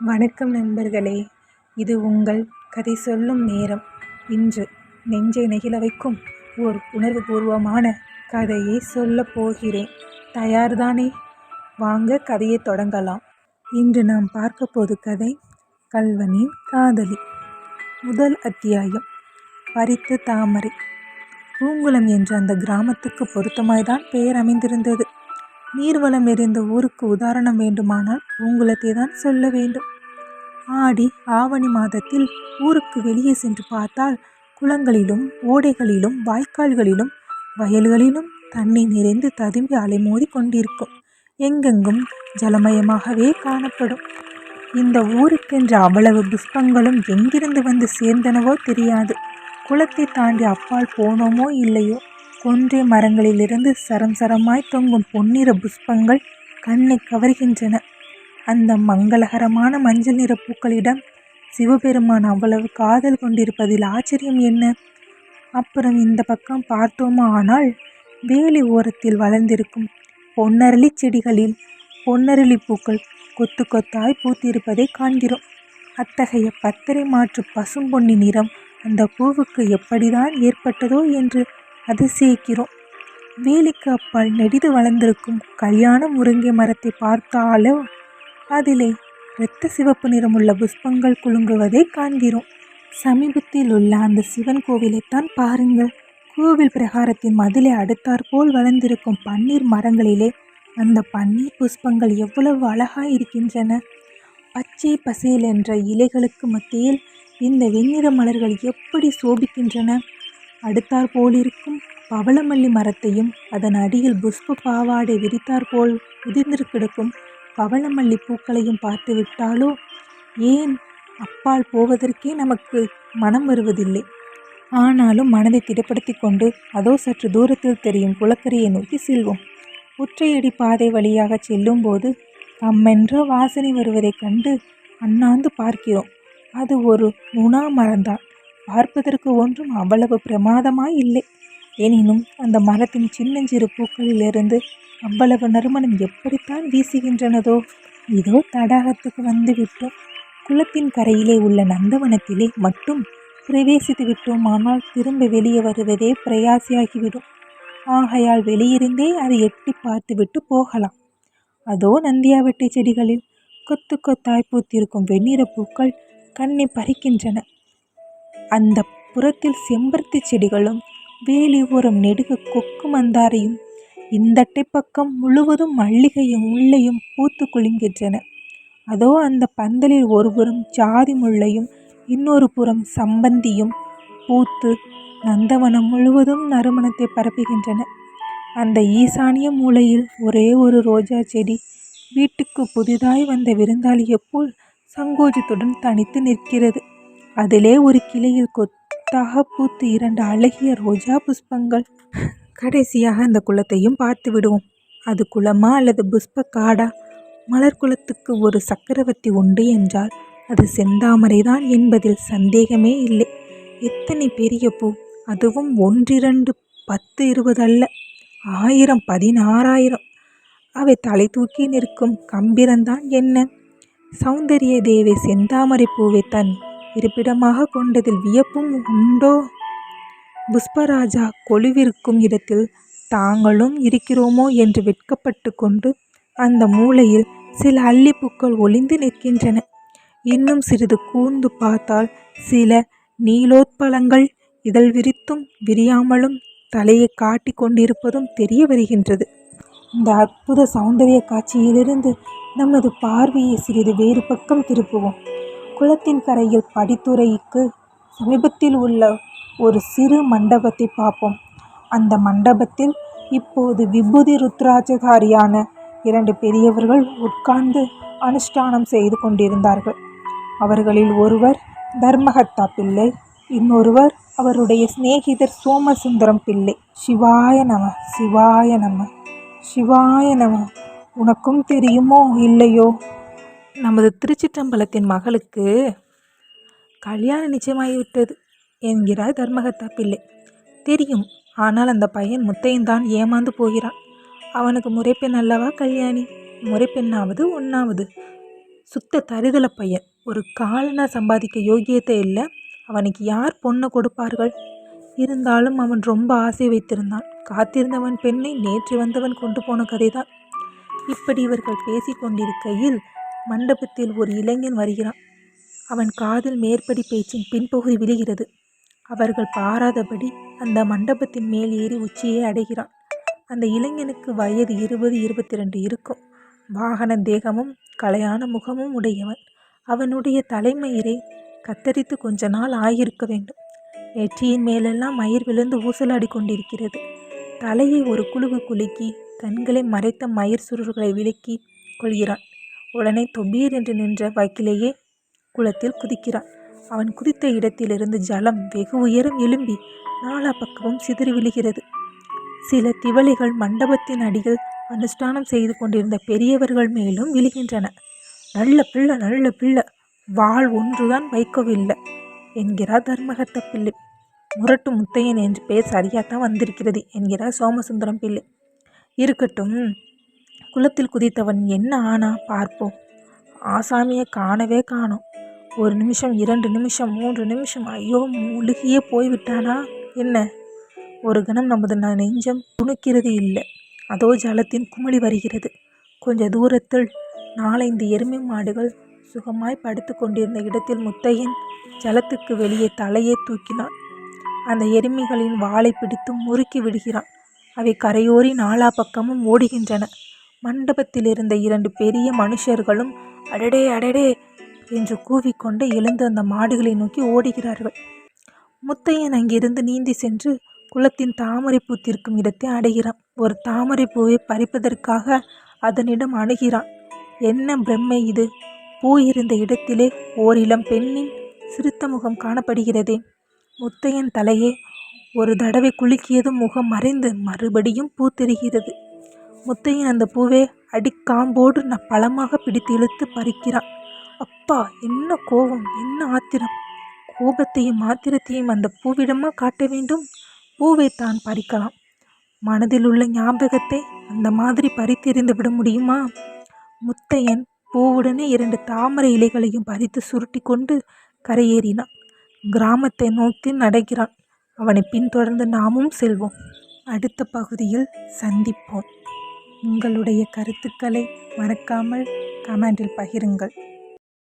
வணக்கம் நண்பர்களே. இது உங்கள் கதை சொல்லும் நேரம். இன்று நெஞ்சை நெகிழ வைக்கும் ஓர் உணர்வுபூர்வமான கதையை சொல்லப் போகிறேன். தயார்தானே? வாங்க கதையை தொடங்கலாம். இன்று நாம் பார்க்க போது கதை கல்வனின் காதலி. முதல் அத்தியாயம். பறித்து தாமரை. பூங்குளம் என்ற அந்த கிராமத்துக்கு பொருத்தமாய்தான் பெயர் அமைந்திருந்தது நீர்வளம் நிறைந்த ஊருக்கு உதாரணம் வேண்டுமானால் பூங்குளத்தை தான் சொல்ல வேண்டும். ஆடி ஆவணி மாதத்தில் ஊருக்கு வெளியே சென்று பார்த்தால் குளங்களிலும் ஓடைகளிலும் வாய்க்கால்களிலும் வயல்களிலும் தண்ணீர் நிறைந்து ததும்பி அலைமோதி கொண்டிருக்கும். எங்கெங்கும் ஜலமயமாகவே காணப்படும். இந்த ஊருக்கென்ற அவ்வளவு புஷ்பங்களும் எங்கிருந்து வந்து சேர்ந்தனவோ தெரியாது. குளத்தை தாண்டி அப்பால் போனோமோ இல்லையோ? கொன்றை மரங்களிலிருந்து சரம் சரமாய் தொங்கும் பொன்னிற புஷ்பங்கள் கண்ணை கவர்கின்றன. அந்த மங்களகரமான மஞ்சள் நிற பூக்களிடம் சிவபெருமான் அவ்வளவு காதல் கொண்டிருப்பதில் ஆச்சரியம் என்ன? அப்புறம் இந்த பக்கம் பார்த்தோமா ஆனால் வேலி ஓரத்தில் வளர்ந்திருக்கும் பொன்னரளி செடிகளில் பொன்னரளி பூக்கள் கொத்து கொத்தாய் பூத்திருப்பதை காண்கிறோம். அத்தகைய பத்தரை மாற்று பசும்பொன்னி நிறம் அந்த பூவுக்கு எப்படிதான் ஏற்பட்டதோ என்று அதிசயிக்கிறோம். வேலிக்கு அப்பால் நெடிது வளர்ந்திருக்கும் கல்யாண முருங்கை மரத்தை பார்த்தாலோ அதிலே இரத்த சிவப்பு நிறமுள்ள புஷ்பங்கள் குலுங்குவதை காண்கிறோம். சமீபத்தில் உள்ள அந்த சிவன் கோவிலைத்தான் பாருங்கள். கோவில் பிரகாரத்தின் மதிலை அடுத்தாற்போல் வளர்ந்திருக்கும் பன்னீர் மரங்களிலே அந்த பன்னீர் புஷ்பங்கள் எவ்வளவு அழகாய் இருக்கின்றன. பச்சை பசேல் என்ற இலைகளுக்கு மத்தியில் இந்த வெண்ணிற மலர்கள் எப்படி சோபிக்கின்றன? அடுத்தாற் போலிருக்கும் பவளமல்லி மரத்தையும் அதன் அடியில் புஷ்ப பாவாடை விரித்தாற்போல் உதிர்ந்து கிடக்கும் பவளமல்லி பூக்களையும் பார்த்து விட்டாலோ? ஏன்? அப்பால் போவதற்கே நமக்கு மனம் வருவதில்லை. ஆனாலும் மனதை திடப்படுத்தி கொண்டு அதோ சற்று தூரத்தில் தெரியும் குளக்கரையை நோக்கி செல்வோம். ஒற்றையடி பாதை வழியாக செல்லும்போது கம்மென்ற வாசனை வருவதைக் கண்டு அண்ணாந்து பார்க்கிறோம். அது ஒரு நுணா மரந்தான் பார்ப்பதற்கு ஒன்றும் அவ்வளவு பிரமாதமாய் இல்லை. எனினும் அந்த மரத்தின் சின்னஞ்சிறு பூக்களிலிருந்து அவ்வளவு நறுமணம் எப்படித்தான் வீசுகின்றனதோ இதோ தடாகத்துக்கு வந்து விட்டோம் குளத்தின் கரையிலே உள்ள நந்தவனத்திலே மட்டும் பிரவேசித்து விட்டோம். ஆனால் திரும்ப வெளியே வருவதே பிரயாசியாகிவிடும். ஆகையால் வெளியிருந்தே அதை எட்டி பார்த்துவிட்டு போகலாம். அதோ நந்தியாவட்டை செடிகளில் கொத்து கொத்தாய் பூத்திருக்கும் வெண்ணிற பூக்கள் கண்ணை பறிக்கின்றன. அந்த புறத்தில் செம்பருத்தி செடிகளும் வேலி ஓரம் நெடுக கொக்கு மந்தாரையும் இந்தட்டை பக்கம் முழுவதும் மல்லிகையும் முள்ளையும் பூத்து குலுங்கின்றன அதோ அந்த பந்தலில் ஒருபுறம் ஜாதி முள்ளையும் இன்னொரு புறம் சம்பந்தியும் பூத்து நந்தவனம் முழுவதும் நறுமணத்தை பரப்புகின்றன. அந்த ஈசானிய மூலையில் ஒரே ஒரு ரோஜா செடி வீட்டுக்கு புதிதாய் வந்த விருந்தாளியைப் போல் சங்கோஜத்துடன் தனித்து நிற்கிறது. அதிலே ஒரு கிளையில் கொத்தாக பூத்து இரண்டு அழகிய ரோஜா புஷ்பங்கள். கடைசியாக அந்த குளத்தையும் பார்த்து விடுவோம். அது குளமா அல்லது புஷ்ப காடா மலர் குலத்துக்கு ஒரு சக்கரவர்த்தி உண்டு என்றால் அது செந்தாமரைதான் என்பதில் சந்தேகமே இல்லை. எத்தனை பெரிய பூ? அதுவும் ஒன்றிரண்டு பத்து இருபது அல்ல ஆயிரம் பதினாறாயிரம். அவை தலை தூக்கி நிற்கும் கம்பிரந்தான் என்ன? சௌந்தரிய தேவி செந்தாமரை பூவை தன் இருப்பிடமாக கொண்டதில் வியப்பும் உண்டோ? புஷ்பராஜா கொலுவிருக்கும் இடத்தில் தாங்களும் இருக்கிறோமோ என்று வெட்கப்பட்டு கொண்டு அந்த மூலையில் சில அல்லிப்பூக்கள் ஒளிந்து நிற்கின்றன. இன்னும் சிறிது கூர்ந்து பார்த்தால் சில நீலோத்பலங்கள் இதழ் விரித்தும் விரியாமலும் தலையை காட்டி கொண்டிருப்பதும் தெரிய வருகின்றது. இந்த அற்புத சௌந்தரிய காட்சியிலிருந்து நமது பார்வையை சிறிது வேறு பக்கம் திருப்புவோம். குளத்தின் கரையில் படித்துறைக்கு சமீபத்தில் உள்ள ஒரு சிறு மண்டபத்தை பார்ப்போம். அந்த மண்டபத்தில் இப்போது விபூதி ருத்ராஜகாரியான இரண்டு பெரியவர்கள் உட்கார்ந்து அனுஷ்டானம் செய்து கொண்டிருந்தார்கள். அவர்களில் ஒருவர் தர்மஹத்தா பிள்ளை இன்னொருவர் அவருடைய சிநேகிதர் சோமசுந்தரம் பிள்ளை. சிவாய நம சிவாய நம சிவாய நம உனக்கும் தெரியுமோ இல்லையோ? நமது திருச்சிற்றம்பலத்தின் மகளுக்கு கல்யாணம் நிச்சயமாகிவிட்டது என்கிறார் தர்மகத்தா பிள்ளை. தெரியும். ஆனால் அந்த பையன் முத்தையன்தான் ஏமாந்து போகிறான். அவனுக்கு முறைப்பெண் அல்லவா கல்யாணி? முறைப்பெண்ணாவது ஒன்றாவது சுத்த தருதல பையன். ஒரு காலனா சம்பாதிக்க யோகியத்தை இல்லை. அவனுக்கு யார் பொண்ணை கொடுப்பார்கள்? இருந்தாலும் அவன் ரொம்ப ஆசை வைத்திருந்தான். காத்திருந்தவன் பெண்ணை நேற்று வந்தவன் கொண்டு போன கதைதான். இப்படி இவர்கள் பேசிக்கொண்டிருக்கையில் மண்டபத்தில் ஒரு இளைஞன் வருகிறான். அவன் காதில் மேற்படி பேச்சின் பின்பகுதி விழுகிறது. அவர்கள் பாராதபடி அந்த மண்டபத்தின் மேல் ஏறி உச்சியை அடைகிறான். அந்த இளைஞனுக்கு வயது இருபது இருபத்தி ரெண்டு இருக்கும். வாகன தேகமும் கலையான முகமும் உடையவன். அவனுடைய தலைமயிரை கத்தரித்து கொஞ்ச நாள் ஆகியிருக்க வேண்டும். நெற்றியின் மேலெல்லாம் மயிர் விழுந்து ஊசலாடி கொண்டிருக்கிறது. தலையை ஒரு குழுகு குலுக்கி கண்களை மறைத்த மயிர் சுருள்களை விலக்கி கொள்கிறான். உடனே தொபீர் என்று நின்ற வாக்கிலேயே குளத்தில் குதிக்கிறான். அவன் குதித்த இடத்திலிருந்து ஜலம் வெகு உயரம் எழும்பி நாலா பக்கமும் சிதறி விழுகிறது. சில திவலைகள் மண்டபத்தின் அடியில் அனுஷ்டானம் செய்து கொண்டிருந்த பெரியவர்கள் மேலும் விழுகின்றன. நல்ல பிள்ளை நல்ல பிள்ளை வாள் ஒன்றுதான் வைக்கவில்லை என்கிறார் தர்மகத்த பிள்ளை. முரட்டு முத்தையன் என்று பேர் சரியாகத்தான் வந்திருக்கிறது என்கிறார் சோமசுந்தரம் பிள்ளை. இருக்கட்டும் குளத்தில் குதித்தவன் என்ன ஆனா பார்ப்போம் ஆசாமியை காணவே காணோம். ஒரு நிமிஷம் இரண்டு நிமிஷம் மூன்று நிமிஷம் ஐயோ முழுகியே போய்விட்டானா? என்ன? ஒரு கணம் நமது நெஞ்சம் துணுக்கிறது இல்லை. அதோ ஜலத்தின் குமிழி வருகிறது. கொஞ்ச தூரத்தில் நாலைந்து எருமை மாடுகள் சுகமாய் படுத்து கொண்டிருந்த இடத்தில் முத்தையன் ஜலத்துக்கு வெளியே தலையை தூக்கினான். அந்த எருமைகளின் வாளை பிடித்து முறுக்கி விடுகிறான். அவை கரையோரி நாலா பக்கமும் ஓடுகின்றன. மண்டபத்தில் இருந்த இரண்டு பெரிய மனுஷர்களும் அடடே அடடே என்று கூவிக்கொண்டு எழுந்து அந்த மாடுகளை நோக்கி ஓடுகிறார்கள். முத்தையன் அங்கிருந்து நீந்தி சென்று குளத்தின் தாமரை பூத்திருக்கும் இடத்தை அடைகிறான். ஒரு தாமரை பூவை பறிப்பதற்காக அதனிடம் அணுகிறான். என்ன பிரம்மை இது? பூ இருந்த இடத்திலே ஓரிளம் பெண்ணின் சிறுத்த முகம் காணப்படுகிறதே. முத்தையன் தலையே ஒரு தடவை குலுக்கியதும் முகம் மறைந்து மறுபடியும் பூ தெரிகிறது முத்தையன் அந்த பூவை அடிக்காம்போடு நான் பழமாக பிடித்து இழுத்து பறிக்கிறான். அப்பா என்ன கோபம் என்ன ஆத்திரம்? கோபத்தையும் ஆத்திரத்தையும் அந்த பூவிடமாக காட்ட வேண்டும்? பூவை தான் பறிக்கலாம். மனதில் உள்ள ஞாபகத்தை அந்த மாதிரி பறித்தெறிந்து விட முடியுமா? முத்தையன் பூவுடனே இரண்டு தாமரை இலைகளையும் பறித்து சுருட்டி கொண்டு கரையேறினான். கிராமத்தை நோக்கி நடக்கிறான். அவனை பின்தொடர்ந்து நாமும் செல்வோம். அடுத்த பகுதியில் சந்திப்போம். உங்களுடைய கருத்துக்களை மறக்காமல் கமெண்டில் பகிருங்கள்.